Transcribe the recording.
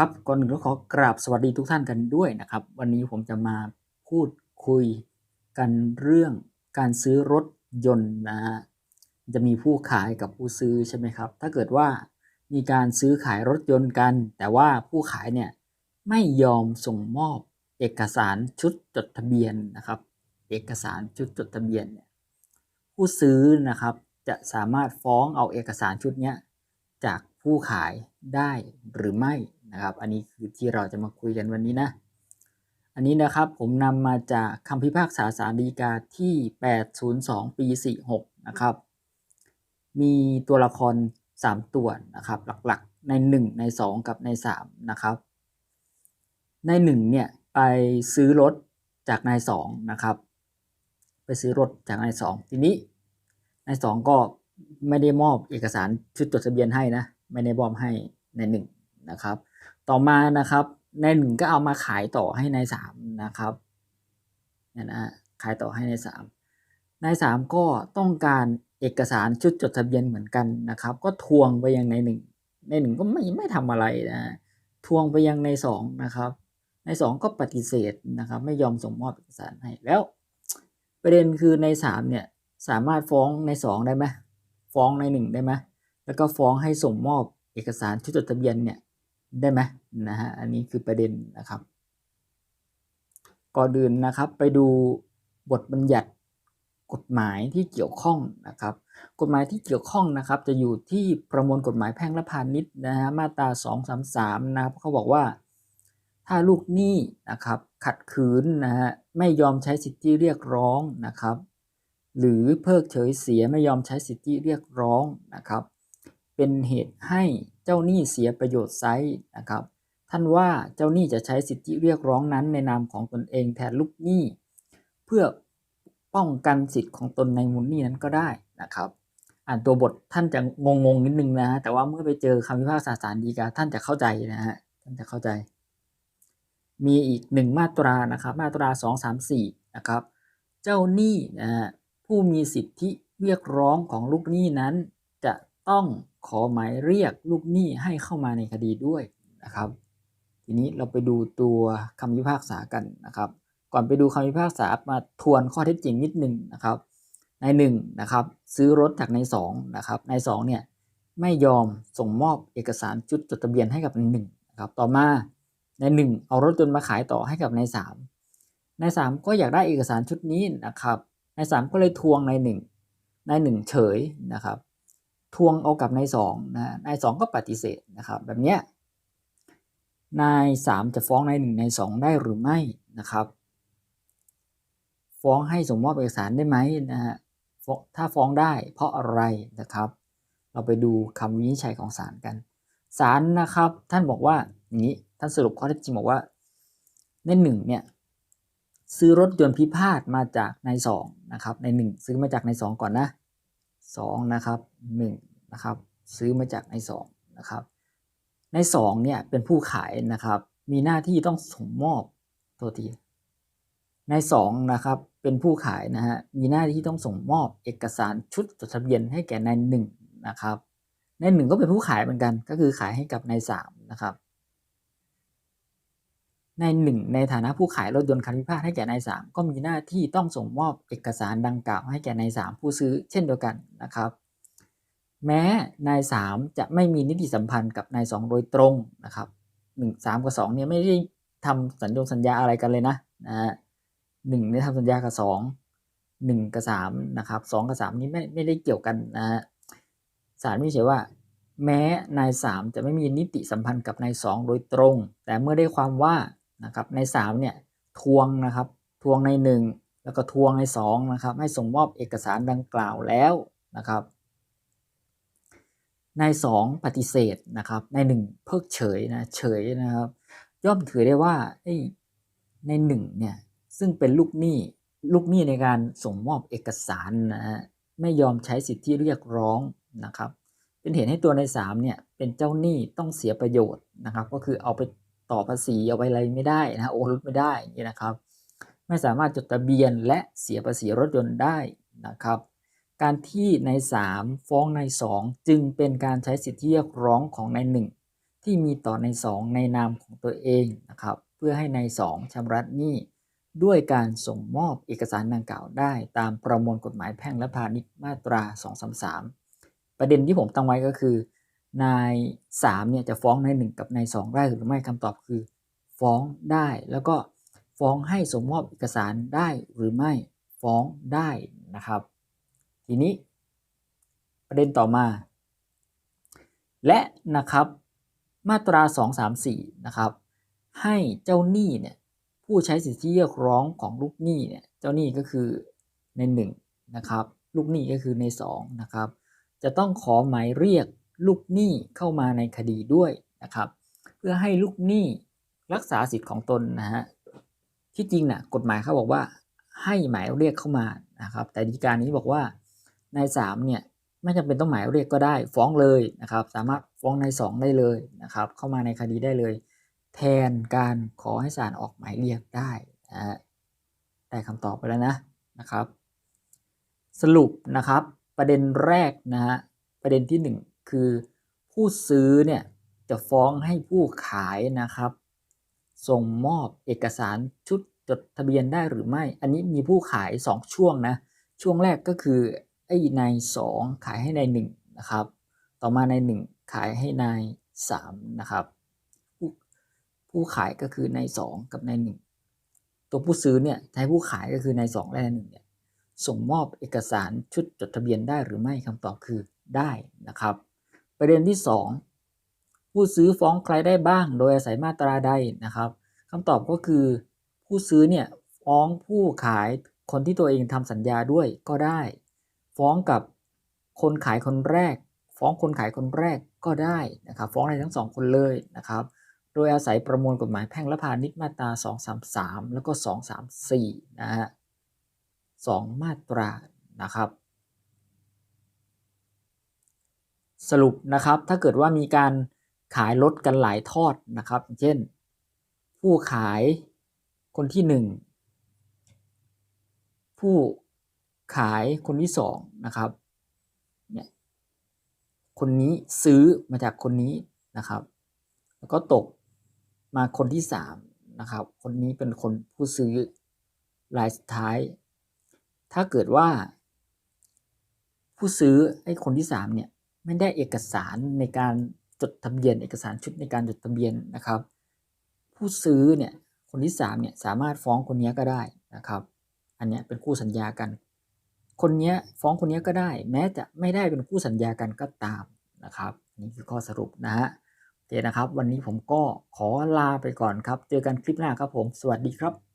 ครับก่อนอื่นก็ขอกราบสวัสดีทุกท่านกันด้วยนะครับ วันนี้ผมจะมาพูดคุยกันเรื่องการซื้อรถยนต์นะฮะจะมีผู้ขายกับผู้ซื้อใช่ไหมครับ ถ้าเกิดว่ามีการซื้อขายรถยนต์กัน แต่ว่าผู้ขายเนี่ยไม่ยอมส่งมอบเอกสารชุดจดทะเบียนนะครับ เอกสารชุดจดทะเบียนเนี่ยผู้ซื้อนะครับจะสามารถฟ้องเอาเอกสารชุดนี้จากผู้ขายได้หรือไม่ นะครับ อันนี้คือที่เราจะมาคุยกันวันนี้นะ อันนี้นะครับผมนำมาจากคำพิพากษาศาลฎีกาที่ 802 ปี 46 นะครับ มีตัวละคร 3 ตัวนะครับ หลักๆใน 1 ใน 2 กับใน 3 นะครับ ใน 1 เนี่ย ไปซื้อรถจากนาย2นะครับ ไปซื้อรถจากนาย2ทีนี้นาย2ก็ไม่ได้มอบเอกสารชุดจดทะเบียนให้นะ ไม่ได้มอบให้ใน1น นะครับ ต่อมานะครับในหนึ่งก็เอามาขายต่อให้ในสามนะครับนี่นะขายต่อให้ในสามในสามก็ต้องการเอกสารชุดจดทะเบียนเหมือนกันนะครับ ก็ทวงไปยังในหนึ่งในหนึ่งก็ไม่ไม่ทำอะไรนะทวงไปยังในสองนะครับในสองก็ปฏิเสธนะครับ ไม่ยอมส่งมอบเอกสารให้แล้ว ประเด็นคือในสามเนี่ยสามารถฟ้องในสองได้ไหมฟ้องในหนึ่งได้ไหมแล้วก็ฟ้องให้ส่งมอบเอกสารชุดจดทะเบียนเนี่ย ได้ไหมนะฮะอันนี้คือประเด็นนะครับ ก่อนอื่นนะครับไปดูบทบัญญัติกฎหมายที่เกี่ยวข้องนะครับ กฎหมายที่เกี่ยวข้องนะครับ จะอยู่ที่ประมวลกฎหมายแพ่งและพาณิชย์นะฮะมาตรา 233 นะครับเขาบอกว่า ถ้าลูกหนี้นะครับขัดขืนนะฮะไม่ยอมใช้สิทธิเรียกร้องนะครับ หรือเพิกเฉยเสียไม่ยอมใช้สิทธิเรียกร้องนะครับ เป็นเหตุให้ เจ้าหนี้เสียประโยชน์ไซนะครับ ท่านว่าเจ้าหนี้จะใช้สิทธิเรียกร้องนั้นในนามของตนเองแทนลูกหนี้ เพื่อป้องกันสิทธิ์ของตนในมูลหนี้นั้นก็ได้นะครับ อ่านตัวบทท่านจะงงงๆนิดนึงนะฮะแต่ว่าเมื่อไปเจอคำพิพากษาศาลฎีกาท่านจะเข้าใจนะฮะท่านจะเข้าใจ มีอีกหนึ่งมาตรานะครับ มาตรา 234 นะครับ เจ้าหนี้นะฮะผู้มีสิทธิเรียกร้องของลูกหนี้นั้น ต้องขอหมายเรียกลูกหนี้ให้เข้ามาในคดีด้วยนะครับ ทีนี้เราไปดูตัวคำพิพากษากันนะครับ ก่อนไปดูคำพิพากษามาทวนข้อเท็จจริงนิดหนึ่งนะครับ ในหนึ่งนะครับ ซื้อรถจากในสองนะครับในสองเนี่ยไม่ยอมส่งมอบเอกสารจุดจดทะเบียนให้กับในหนึ่งนะครับต่อมาในหนึ่งเอารถยนต์มาขายต่อให้กับในสามในสามก็อยากได้เอกสารชุดนี้นะครับในสามก็เลยทวงในหนึ่งในหนึ่งเฉยนะครับ ทวงเอากับนายสองนะนายสองก็ปฏิเสธนะครับแบบเนี้ยนายสามจะฟ้องนายหนึ่งนายสองได้หรือไม่นะครับ ฟ้องให้ส่งมอบเอกสารได้ไหมนะฮะถ้าฟ้องได้เพราะอะไรนะครับ เราไปดูคำวินิจฉัยของศาลกันศาลนะครับ ท่านบอกว่าอย่างนี้ท่านสรุปข้อเท็จจริงบอกว่าในหนึ่งเนี่ยซื้อรถยนต์พิพาทมาจากนายสองนะครับในหนึ่งซื้อมาจากนายสองก่อนนะ สองนะครับหนึ่งนะครับซื้อมาจากในายสองนะครับในสองเนี่ยเป็นผู้ขายนะครับมีหน้าที่ต้องส่งมอบตัวทีในสองนะครับเป็นผู้ขายนะฮะมีหน้าที่ต้องส่งมอบเอกสารชุดจดทะเบียนให้แก่นายหนึ่งนะครับนายหนึ่งก็เป็นผู้ขายเหมือนกัน ก็คือขายให้กับนายสามนะครับ ในหนึ่งในฐานะผู้ขายรถยนต์คันพิพาทให้แก่นายสามก็มีหน้าที่ต้องส่งมอบเอกสารดังกล่าวให้แก่นายสามผู้ซื้อเช่นเดียวกันนะครับ แม้นายสามจะไม่มีนิติสัมพันธ์กับนายสองโดยตรงนะครับหนึ่งสามกับสองเนี่ยไม่ได้ทำสัญญงสัญญาอะไรกันเลยนะนะหนึ่งได้ทำสัญญากับสองหนึ่งกับสามนะครับสองกับสามนี้ไม่ไม่ได้เกี่ยวกันนะฮะศาลวิจฉัยว่า แม้นายสามจะไม่มีนิติสัมพันธ์กับนายสองโดยตรง แต่เมื่อได้ความว่า นะครับใน3เนี่ยทวงนะครับทวงใน 1 แล้วก็ทวงใน2นะครับให้ส่งมอบเอกสารดังกล่าวแล้วนะครับ ใน 2 ปฏิเสธนะครับใน 1 เพิกเฉยนะเฉยนะครับย่อมถือได้ว่าใน1เนี่ยซึ่งเป็นลูกหนี้ลูกหนี้ในการส่งมอบเอกสารนะฮะไม่ยอมใช้สิทธิเรียกร้องนะครับ เป็นเหตุให้ตัวใน3เนี่ยเป็นเจ้าหนี้ต้องเสียประโยชน์นะครับ ก็คือเอาไป ต่อภาษีเอาไว้อะไรไม่ได้นะโอนรถไม่ได้นี้นะครับ ไม่สามารถจดทะเบียนและเสียภาษีรถยนต์ได้นะครับ การที่ใน 3 ฟ้องใน 2 จึงเป็นการใช้สิทธิเรียกร้องของใน 1 ที่มีต่อในสองในนามของตัวเองนะครับ เพื่อให้ในสองชำระหนี้ด้วยการส่งมอบเอกสารดังกล่าวได้ ตามประมวลกฎหมายแพ่งและพาณิชย์มาตรา 233 ประเด็นที่ผมตั้งไว้ก็คือ นาย3เนี่ยจะฟ้องนาย1กับนาย2ได้หรือไม่คำตอบคือ ฟ้องได้แล้วก็ฟ้องให้ส่งมอบเอกสารได้หรือไม่ฟ้องได้นะครับ ทีนี้ประเด็นต่อมา และนะครับมาตรา 234 นะครับ ให้เจ้าหนี้เนี่ยผู้ใช้สิทธิเรียกร้องของลูกหนี้เนี่ยเจ้าหนี้ก็คือใน1นะครับ ลูกหนี้ก็คือใน2นะครับ จะต้องขอหมายเรียก ลูกหนี้เข้ามาในคดีด้วยนะครับ เพื่อให้ลูกหนี้รักษาสิทธิ์ของตนนะฮะที่จริงนะ่ะกฎหมายเขาบอกว่าให้หมายเรียกเข้ามานะครับ แต่ดีการนี้บอกว่าใน3เนี่ยไม่จำเป็นต้องหมายเรียกก็ได้ ฟ้องเลยนะครับ สามารถฟ้องใน2ได้เลยนะครับ เข้ามาในคดีได้เลย แทนการขอให้ศาลออกหมายเรียกได้นะฮะได้คำตอบไปแล้วนะนะครับ สรุปนะครับ ประเด็นแรกนะฮะประเด็นที่ 1 คือผู้ซื้อเนี่ยจะฟ้องให้ผู้ขายนะครับ ส่งมอบเอกสารชุดจดทะเบียนได้หรือไม่ อันนี้มีผู้ขาย 2 ช่วงนะ ช่วงแรกก็คือไอ้นาย2ขายให้นาย1นะครับ ต่อมานาย1ขายให้นาย3นะครับผู้ผู้ขายก็คือนาย2กับนาย1ตัวผู้ซื้อเนี่ยใช้ผู้ขายก็คือนาย2และนาย1เนี่ยส่งมอบเอกสารชุดจดทะเบียนได้หรือไม่คำตอบคือได้นะครับ ประเด็นที่ 2 ผู้ซื้อฟ้องใครได้บ้าง โดยอาศัยมาตราใดนะครับคำตอบก็คือ ผู้ซื้อเนี่ยฟ้องผู้ขายคนที่ตัวเองทำสัญญาด้วยก็ได้ ฟ้องกับคนขายคนแรก ฟ้องคนขายคนแรกก็ได้นะครับฟ้องได้ทั้งสองคนเลยนะครับ โดยอาศัยประมวลกฎหมายแพ่งและพาณิชย์มาตรา 233 แล้วก็ 234 นะฮะสองมาตรานะครับ สรุปนะครับถ้าเกิดว่ามีการขายรถกันหลายทอดนะครับ เช่น ผู้ขายคนที่หนึ่งผู้ขายคนที่สองนะครับเนี่ยคนนี้ซื้อมาจากคนนี้นะครับ แล้วก็ตกมาคนที่สามนะครับ คนนี้เป็นคนผู้ซื้อรายสุดท้าย ถ้าเกิดว่า ผู้ซื้อไอ้คนที่สามเนี่ย ไม่ได้เอกสารในการจดทะเบียน เอกสารชุดในการจดทะเบียนนะครับ ผู้ซื้อเนี่ยคนที่3เนี่ยสามารถฟ้องคนนี้ก็ได้นะครับ อันนี้เป็นคู่สัญญากัน คนนี้ฟ้องคนนี้ก็ได้ แม้จะไม่ได้เป็นคู่สัญญากันก็ตามนะครับนี่คือข้อสรุปนะฮะโอเคนะครับ วันนี้ผมก็ขอลาไปก่อนครับ เจอกันคลิปหน้าครับผม สวัสดีครับ